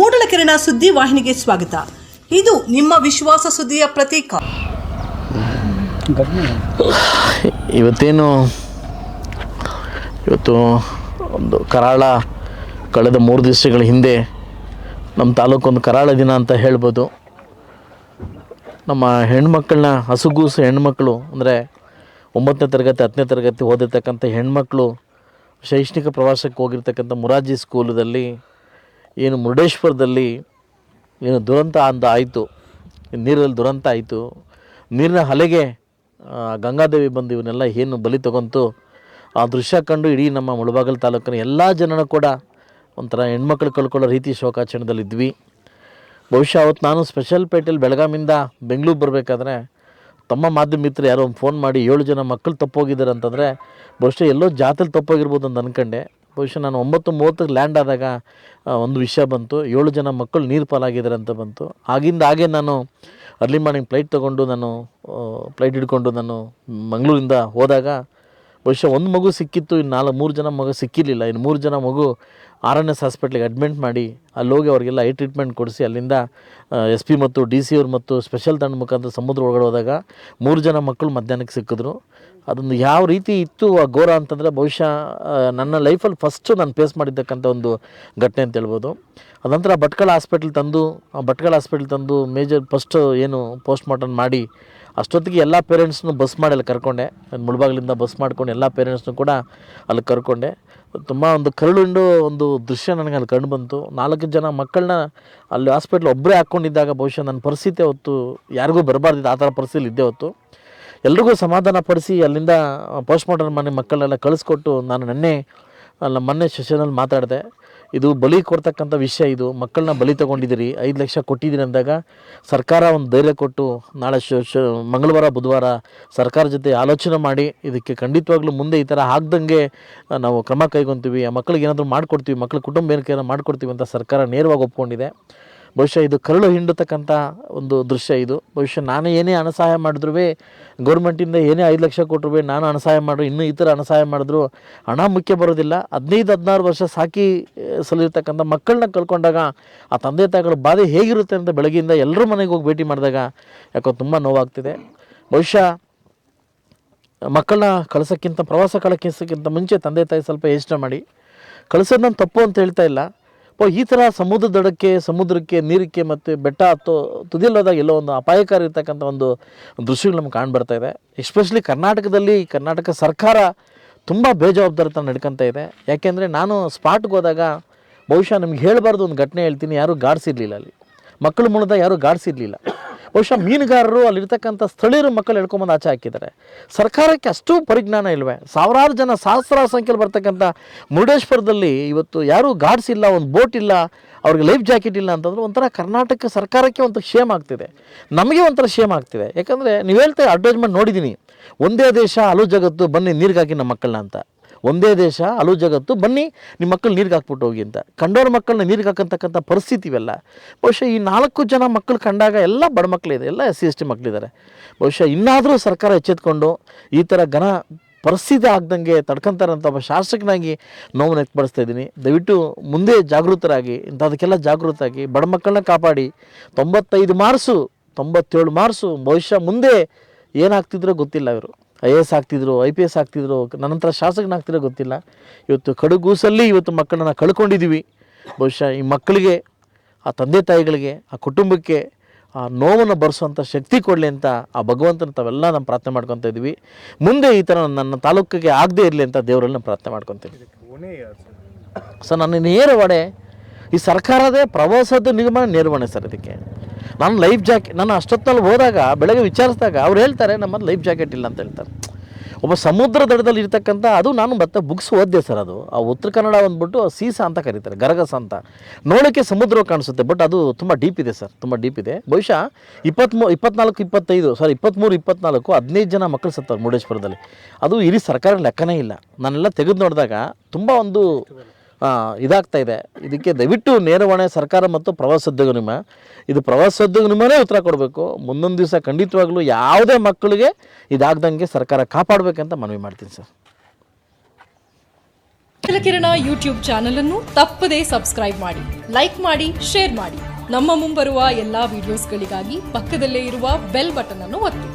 ಮೂಡಲಕೆರೆನ ಸುದ್ದಿ ವಾಹಿನಿಗೆ ಸ್ವಾಗತ. ಇದು ನಿಮ್ಮ ವಿಶ್ವಾಸ ಸುದ್ದಿಯ ಪ್ರತೀಕ. ಇವತ್ತೇನು, ಇವತ್ತು ಒಂದು ಕರಾಳ ಕಳೆದ ಮೂರು ದಿವಸಗಳ ಹಿಂದೆ ನಮ್ಮ ತಾಲೂಕೊಂದು ಕರಾಳ ದಿನ ಅಂತ ಹೇಳ್ಬೋದು. ನಮ್ಮ ಹೆಣ್ಮಕ್ಳನ್ನ, ಹಸುಗೂಸು ಹೆಣ್ಮಕ್ಳು, ಅಂದರೆ ಒಂಬತ್ತನೇ ತರಗತಿ, ಹತ್ತನೇ ತರಗತಿ ಓದಿರ್ತಕ್ಕಂಥ ಹೆಣ್ಮಕ್ಳು, ಶೈಕ್ಷಣಿಕ ಪ್ರವಾಸಕ್ಕೆ ಹೋಗಿರ್ತಕ್ಕಂಥ ಮುರಾಜಿ ಸ್ಕೂಲದಲ್ಲಿ ಏನು ಮುರುಡೇಶ್ವರದಲ್ಲಿ ಏನು ದುರಂತ ಅಂತ ಆಯಿತು, ನೀರಲ್ಲಿ ದುರಂತ ಆಯಿತು, ನೀರಿನ ಹಲೆಗೆ ಗಂಗಾದೇವಿ ಬಂದು ಇವನ್ನೆಲ್ಲ ಏನು ಬಲಿ ತಗೊಂತು, ಆ ದೃಶ್ಯ ಕಂಡು ಇಡೀ ನಮ್ಮ ಮುಳಬಾಗಲ್ ತಾಲೂಕಿನ ಎಲ್ಲ ಜನನೂ ಕೂಡ ಒಂಥರ ಹೆಣ್ಮಕ್ಳು ಕಳ್ಕೊಳ್ಳೋ ರೀತಿ ಶೋಕಾಚರಣೆದಲ್ಲಿದ್ವಿ ಬಹುಶಃ ಅವತ್ತು ನಾನು ಸ್ಪೆಷಲ್ ಪೇಟೆಯಲ್ಲಿ ಬೆಳಗಾಮಿಂದ ಬೆಂಗಳೂರು ಬರಬೇಕಾದ್ರೆ ತಮ್ಮ ಮಾಧ್ಯಮ ಮಿತ್ರ ಯಾರೋ ಒಂದು ಫೋನ್ ಮಾಡಿ ಏಳು ಜನ ಮಕ್ಕಳು ತಪ್ಪೋಗಿದ್ದಾರೆ ಅಂತಂದರೆ ಬಹುಶಃ ಎಲ್ಲೋ ಜಾತ್ರೆಲಿ ತಪ್ಪೋಗಿರ್ಬೋದು ಅಂತ ಅಂದ್ಕೊಂಡೆ ಬಹುಶಃ ನಾನು ಒಂಬತ್ತು ಮೂವತ್ತಕ್ಕೆ ಲ್ಯಾಂಡ್ ಆದಾಗ ಒಂದು ವಿಷಯ ಬಂತು. ಏಳು ಜನ ಮಕ್ಕಳು ನೀರು ಪಾಲಾಗಿದ್ದಾರೆ ಅಂತ ಬಂತು. ಆಗಿಂದ ಹಾಗೆ ನಾನು ಅರ್ಲಿ ಮಾರ್ನಿಂಗ್ ಫ್ಲೈಟ್ ತೊಗೊಂಡು ನಾನು ಫ್ಲೈಟ್ ಹಿಡ್ಕೊಂಡು ನಾನು ಮಂಗಳೂರಿಂದ ಹೋದಾಗ, ಬಹುಶಃ ಒಂದು ಮಗು ಸಿಕ್ಕಿತ್ತು, ಇನ್ನು ನಾಲ್ಕು, ಮೂರು ಜನ ಮಗು ಸಿಕ್ಕಿರಲಿಲ್ಲ. ಇನ್ನು ಮೂರು ಜನ ಮಗು ಆರ್ ಎನ್ ಎಸ್ ಹಾಸ್ಪಿಟ್ಲಿಗೆ ಅಡ್ಮಿಟ್ ಮಾಡಿ ಅಲ್ಲಿ ಹೋಗಿ ಅವರಿಗೆಲ್ಲ ಐ ಟ್ರೀಟ್ಮೆಂಟ್ ಕೊಡಿಸಿ ಅಲ್ಲಿಂದ ಎಸ್ ಪಿ ಮತ್ತು ಡಿ ಸಿ ಅವ್ರು ಮತ್ತು ಸ್ಪೆಷಲ್ ತಂಡ ಮುಖಾಂತರ ಸಮುದ್ರ ಒಳಗಡೆ ಹೋದಾಗ ಮೂರು ಜನ ಮಕ್ಕಳು ಮಧ್ಯಾಹ್ನಕ್ಕೆ ಸಿಕ್ಕಿದ್ರು. ಅದೊಂದು ಯಾವ ರೀತಿ ಇತ್ತು ಆ ಘೋರ ಅಂತಂದರೆ ಬಹುಶಃ ನನ್ನ ಲೈಫಲ್ಲಿ ಫಸ್ಟು ನಾನು ಫೇಸ್ ಮಾಡಿದ್ದಕ್ಕಂಥ ಒಂದು ಘಟನೆ ಅಂತ ಹೇಳ್ಬೋದು. ಅದಂತರ ಭಟ್ಕಳ ಹಾಸ್ಪಿಟ್ಲ್ ತಂದು, ಆ ಭಟ್ಕಳ ಹಾಸ್ಪಿಟ್ಲ್ ತಂದು ಮೇಜರ್ ಫಸ್ಟ್ ಏನು ಪೋಸ್ಟ್ ಮಾರ್ಟಮ್ ಮಾಡಿ ಅಷ್ಟೊತ್ತಿಗೆ ಎಲ್ಲ ಪೇರೆಂಟ್ಸ್ನು ಬಸ್ ಮಾಡಿ ಅಲ್ಲಿ ಕರ್ಕೊಂಡೆ. ನಾನು ಮುಳಬಾಗಿಲಿಂದ ಬಸ್ ಮಾಡ್ಕೊಂಡು ಎಲ್ಲ ಪೇರೆಂಟ್ಸ್ನು ಕೂಡ ಅಲ್ಲಿ ಕರ್ಕೊಂಡೆ. ತುಂಬ ಒಂದು ಕರುಳುಂಡು ಒಂದು ದೃಶ್ಯ ನನಗೆ ಅಲ್ಲಿ ಕಂಡು ಬಂತು. ನಾಲ್ಕು ಜನ ಮಕ್ಕಳನ್ನ ಅಲ್ಲಿ ಹಾಸ್ಪಿಟ್ಲ್ ಒಬ್ಬರೇ ಹಾಕ್ಕೊಂಡಿದ್ದಾಗ ಬಹುಶಃ ನನ್ನ ಪರಿಸ್ಥಿತಿ ಹೊತ್ತು ಯಾರಿಗೂ ಬರಬಾರ್ದಿತ್ತು. ಆ ಥರ ಪರಿಸ್ಥಿತಿ ಇದ್ದೇ ಹೊತ್ತು ಎಲ್ರಿಗೂ ಸಮಾಧಾನ ಪಡಿಸಿ ಅಲ್ಲಿಂದ ಪೋಸ್ಟ್ ಮಾರ್ಟಮ್ ಮನೆ ಮಕ್ಕಳನ್ನೆಲ್ಲ ಕಳಿಸ್ಕೊಟ್ಟು ನಾನು ನೆನ್ನೆ, ಅಲ್ಲ ಮೊನ್ನೆ ಸೆಷನಲ್ಲಿ ಮಾತಾಡಿದೆ. ಇದು ಬಲಿ ಕೊಡ್ತಕ್ಕಂಥ ವಿಷಯ ಇದು. ಮಕ್ಕಳನ್ನ ಬಲಿ ತಗೊಂಡಿದ್ದೀರಿ. ಐದು ಲಕ್ಷ ಕೊಟ್ಟಿದ್ದೀರಿ ಅಂದಾಗ ಸರ್ಕಾರ ಒಂದು ಧೈರ್ಯ ಕೊಟ್ಟು ನಾಳೆ ಶ ಮಂಗಳವಾರ, ಬುಧವಾರ ಸರ್ಕಾರ ಜೊತೆ ಆಲೋಚನೆ ಮಾಡಿ ಇದಕ್ಕೆ ಖಂಡಿತವಾಗ್ಲೂ ಮುಂದೆ ಈ ಥರ ಆಗ್ದಂಗೆ ನಾವು ಕ್ರಮ ಕೈಗೊಂತೀವಿ. ಆ ಮಕ್ಕಳಿಗೆ ಏನಾದರೂ ಮಾಡಿಕೊಡ್ತೀವಿ. ಮಕ್ಕಳ ಕುಟುಂಬ ಏನಕ್ಕೆ ಮಾಡಿಕೊಡ್ತೀವಿ ಅಂತ ಸರ್ಕಾರ ನೇರವಾಗಿ ಒಪ್ಕೊಂಡಿದೆ. ಬಹುಶಃ ಇದು ಕರಳು ಹಿಂಡತಕ್ಕಂಥ ಒಂದು ದೃಶ್ಯ ಇದು. ಬಹುಶಃ ನಾನು ಏನೇ ಅನಸಾಯ ಮಾಡಿದ್ರೂ ಗೌರ್ಮೆಂಟಿಂದ ಏನೇ ಐದು ಲಕ್ಷ ಕೊಟ್ಟರು ನಾನು ಅನಸಾಯ ಮಾಡಿದ್ರು, ಇನ್ನೂ ಈ ಥರ ಅನಸಹಾಯ ಸಹಾಯ ಮಾಡಿದ್ರು, ಹಣ ಮುಖ್ಯ ಬರೋದಿಲ್ಲ. ಹದಿನೈದು, ಹದಿನಾರು ವರ್ಷ ಸಾಕಿ ಸಲ್ಲಿರ್ತಕ್ಕಂಥ ಮಕ್ಕಳನ್ನ ಕಳ್ಕೊಂಡಾಗ ಆ ತಂದೆ ತಾಯಿಗಳ ಬಾಧೆ ಹೇಗಿರುತ್ತೆ ಅಂತ ಬೆಳಗ್ಗೆಯಿಂದ ಎಲ್ಲರೂ ಮನೆಗೆ ಹೋಗಿ ಭೇಟಿ ಮಾಡಿದಾಗ ಯಾಕೋ ತುಂಬ ನೋವಾಗ್ತಿದೆ. ಬಹುಶಃ ಮಕ್ಕಳನ್ನ ಕಳಿಸೋಕ್ಕಿಂತ, ಪ್ರವಾಸ ಕಳಕ್ಕಿಂತ ಮುಂಚೆ ತಂದೆ ತಾಯಿ ಸ್ವಲ್ಪ ಯೋಚನೆ ಮಾಡಿ. ಕಳಿಸೋದು ನಾನು ತಪ್ಪು ಅಂತ ಹೇಳ್ತಾ ಇಲ್ಲ. ಈ ಥರ ಸಮುದ್ರ ದಡಕ್ಕೆ, ಸಮುದ್ರಕ್ಕೆ ನೀರಕ್ಕೆ ಮತ್ತು ಬೆಟ್ಟ ಹತ್ತೋ ತುದಿಲ್ಲದಾಗ ಎಲ್ಲೋ ಒಂದು ಅಪಾಯಕಾರಿ ಇರ್ತಕ್ಕಂಥ ಒಂದು ದೃಶ್ಯಗಳು ನಮ್ಗೆ ಕಾಣ್ಬರ್ತಾ ಇದೆ. ಎಸ್ಪೆಷಲಿ ಕರ್ನಾಟಕದಲ್ಲಿ ಕರ್ನಾಟಕ ಸರ್ಕಾರ ತುಂಬ ಬೇಜವಾಬ್ದಾರಿತನ ನಡ್ಕೊತಾ ಇದೆ. ಯಾಕೆಂದರೆ ನಾನು ಸ್ಪಾಟ್ಗೆ ಹೋದಾಗ ಬಹುಶಃ ನಿಮ್ಗೆ ಹೇಳಬಾರ್ದು ಒಂದು ಘಟನೆ ಹೇಳ್ತೀನಿ, ಯಾರೂ ಗಾಡ್ಸಿರ್ಲಿಲ್ಲ ಅಲ್ಲಿ. ಮಕ್ಕಳು ಮೂಲದ ಯಾರೂ ಗಾಡ್ಸಿರ್ಲಿಲ್ಲ. ಬಹುಶಃ ಮೀನುಗಾರರು ಅಲ್ಲಿರ್ತಕ್ಕಂಥ ಸ್ಥಳೀಯರು ಮಕ್ಕಳು ಹೇಳ್ಕೊಂಬಂದು ಆಚೆ ಹಾಕಿದ್ದಾರೆ. ಸರ್ಕಾರಕ್ಕೆ ಅಷ್ಟು ಪರಿಜ್ಞಾನ ಇಲ್ವೇ? ಸಾವಿರಾರು ಜನ ಸಹಸ್ರಾರು ಸಂಖ್ಯೆಯಲ್ಲಿ ಬರ್ತಕ್ಕಂಥ ಮುರುಡೇಶ್ವರದಲ್ಲಿ ಇವತ್ತು ಯಾರೂ ಗಾರ್ಡ್ಸ್ ಇಲ್ಲ, ಒಂದು ಬೋಟ್ ಇಲ್ಲ, ಅವ್ರಿಗೆ ಲೈಫ್ ಜಾಕೆಟ್ ಇಲ್ಲ ಅಂತಂದ್ರೆ ಒಂಥರ ಕರ್ನಾಟಕ ಸರ್ಕಾರಕ್ಕೆ ಒಂಥರ ಶೇಮ್ ಆಗ್ತಿದೆ. ನಮಗೆ ಒಂಥರ ಶೇಮ್ ಆಗ್ತಿದೆ. ಯಾಕಂದರೆ ನೀವು ಹೇಳ್ತಾ ಅಡ್ವರ್ಟೈಸ್ಮೆಂಟ್ ನೋಡಿದ್ದೀನಿ ಒಂದೇ ದೇಶ ಹಲವು ಜಗತ್ತು, ಬನ್ನಿ ನೀರಿಗಾಗಿ ನಮ್ಮ ಮಕ್ಕಳನ್ನ ಅಂತ. ಒಂದೇ ದೇಶ ಹಲವು ಜಗತ್ತು, ಬನ್ನಿ ನಿಮ್ಮ ಮಕ್ಕಳು ನೀರಿಗೆ ಹಾಕ್ಬಿಟ್ಟು ಹೋಗಿ ಅಂತ. ಕಂಡೋರ ಮಕ್ಕಳನ್ನ ನೀರಿಗೆ ಹಾಕಂತಕ್ಕಂಥ ಪರಿಸ್ಥಿತಿ ಇವೆಲ್ಲ. ಬಹುಶಃ ಈ ನಾಲ್ಕು ಜನ ಮಕ್ಕಳು ಕಂಡಾಗ ಎಲ್ಲ ಬಡ ಮಕ್ಕಳಿದೆ ಎಲ್ಲ ಎಸ್ ಸಿ, ಎಸ್ ಟಿ ಮಕ್ಕಳಿದ್ದಾರೆ ಬಹುಶಃ ಇನ್ನಾದರೂ ಸರ್ಕಾರ ಎಚ್ಚೆತ್ಕೊಂಡು ಈ ಥರ ಘನ ಪರಿಸ್ಥಿತಿ ಆಗ್ದಂಗೆ ಅಂತ ಒಬ್ಬ ಶಾಸಕನಾಗಿ ನೋವು ವ್ಯಕ್ತಪಡಿಸ್ತಾ ಇದ್ದೀನಿ. ದಯವಿಟ್ಟು ಮುಂದೆ ಜಾಗೃತರಾಗಿ, ಇಂಥದಕ್ಕೆಲ್ಲ ಜಾಗೃತರಾಗಿ ಬಡ ಮಕ್ಕಳನ್ನ ಕಾಪಾಡಿ. ತೊಂಬತ್ತೈದು ಮಾರ್ಸು ತೊಂಬತ್ತೇಳು ಮಾರ್ಸು ಬಹುಶಃ ಮುಂದೆ ಏನಾಗ್ತಿದ್ರೋ ಗೊತ್ತಿಲ್ಲ ಇವರು. ಐ ಎ ಎಸ್ ಆಗ್ತಿದ್ರು ಐ ಪಿ ಎಸ್ ಆಗ್ತಿದ್ರು ನನ್ನಂತರ ಶಾಸಕನಾಗ್ತಿರೋ ಗೊತ್ತಿಲ್ಲ. ಇವತ್ತು ಕಡುಗೂಸಲ್ಲಿ ಇವತ್ತು ಮಕ್ಕಳನ್ನ ಕಳ್ಕೊಂಡಿದ್ದೀವಿ ಬಹುಶಃ ಈ ಮಕ್ಕಳಿಗೆ ಆ ತಂದೆ ತಾಯಿಗಳಿಗೆ ಆ ಕುಟುಂಬಕ್ಕೆ ಆ ನೋವನ್ನು ಭರಿಸುವಂಥ ಶಕ್ತಿ ಕೊಡಲಿ ಅಂತ ಆ ಭಗವಂತನ ತಾವೆಲ್ಲ ನಾವು ಪ್ರಾರ್ಥನೆ ಮಾಡ್ಕೊತಾ ಇದ್ವಿ ಮುಂದೆ ಈ ಥರ ನನ್ನ ತಾಲೂಕಿಗೆ ಆಗದೇ ಇರಲಿ ಅಂತ ದೇವರಲ್ಲಿ ನಾನು ಪ್ರಾರ್ಥನೆ ಮಾಡ್ಕೊತೀನಿ ಸರ್? ನನ್ನ ನೇರವಾಣೆ ಈ ಸರ್ಕಾರದೇ ಪ್ರವಾಸದ ನಿಗಮ ನೇರವಾಣೆ ಸರ್ ಇದಕ್ಕೆ. ನಾನು ಲೈಫ್ ಜಾಕೆಟ್ ನಾನು ಅಷ್ಟೊತ್ತಲ್ಲಿ ಹೋದಾಗ, ಬೆಳಗ್ಗೆ ವಿಚಾರಿಸಿದಾಗ ಅವ್ರು ಹೇಳ್ತಾರೆ ನಮ್ಮಲ್ಲಿ ಲೈಫ್ ಜಾಕೆಟ್ ಇಲ್ಲ ಅಂತ ಹೇಳ್ತಾರೆ. ಒಬ್ಬ ಸಮುದ್ರ ದಡದಲ್ಲಿ ಇರ್ತಕ್ಕಂಥ ಅದು ನಾನು ಮತ್ತೆ ಬುಕ್ಸ್ ಓದಿದೆ ಸರ್ ಅದು. ಆ ಉತ್ತರ ಕನ್ನಡ ಅಂದ್ಬಿಟ್ಟು ಸೀಸ ಅಂತ ಕರೀತಾರೆ, ಗರಗಸ ಅಂತ. ನೋಡೋಕ್ಕೆ ಸಮುದ್ರ ಕಾಣಿಸುತ್ತೆ ಬಟ್ ಅದು ತುಂಬ ಡೀಪ್ ಇದೆ ಸರ್, ತುಂಬ ಡೀಪ್ ಇದೆ. ಬಹುಶಃ ಇಪ್ಪತ್ತ್ಮೂ ಇಪ್ಪತ್ನಾಲ್ಕು, ಇಪ್ಪತ್ತೈದು ಸಾರಿ ಇಪ್ಪತ್ತ್ಮೂರು ಇಪ್ಪತ್ನಾಲ್ಕು, ಹದಿನೈದು ಜನ ಮಕ್ಕಳು ಸತ್ತವ್ರು ಮುರುಡೇಶ್ವರದಲ್ಲಿ. ಅದು ಇಡೀ ಸರ್ಕಾರ ಲೆಕ್ಕನೇ ಇಲ್ಲ. ನಾನೆಲ್ಲ ತೆಗೆದು ನೋಡಿದಾಗ ತುಂಬ ಒಂದು ಇದಾಗ್ತಾ ಇದೆ. ಇದಕ್ಕೆ ದಯವಿಟ್ಟು ನೇರವಣೆ ಸರ್ಕಾರ ಮತ್ತು ಪ್ರವಾಸೋದ್ಯೋಗ ನಿಮ್ಮ ಇದು ಪ್ರವಾಸೋದ್ಯೋಗ ನಿಮ್ಮನೇ ಉತ್ತರ ಕೊಡಬೇಕು. ಮುಂದೊಂದು ದಿವಸ ಖಂಡಿತವಾಗ್ಲೂ ಯಾವುದೇ ಮಕ್ಕಳಿಗೆ ಇದಾಗ್ದಂಗೆ ಸರ್ಕಾರ ಕಾಪಾಡಬೇಕಂತ ಮನವಿ ಮಾಡ್ತೀನಿ ಸರ್. ಕಿರಣ ಯೂಟ್ಯೂಬ್ ಚಾನಲ್ ಅನ್ನು ತಪ್ಪದೇ ಸಬ್ಸ್ಕ್ರೈಬ್ ಮಾಡಿ, ಲೈಕ್ ಮಾಡಿ, ಶೇರ್ ಮಾಡಿ. ನಮ್ಮ ಮುಂಬರುವ ಎಲ್ಲಾ ವಿಡಿಯೋಸ್ಗಳಿಗಾಗಿ ಪಕ್ಕದಲ್ಲೇ ಇರುವ ಬೆಲ್ ಬಟನ್ ಅನ್ನು ಒತ್ತಿ.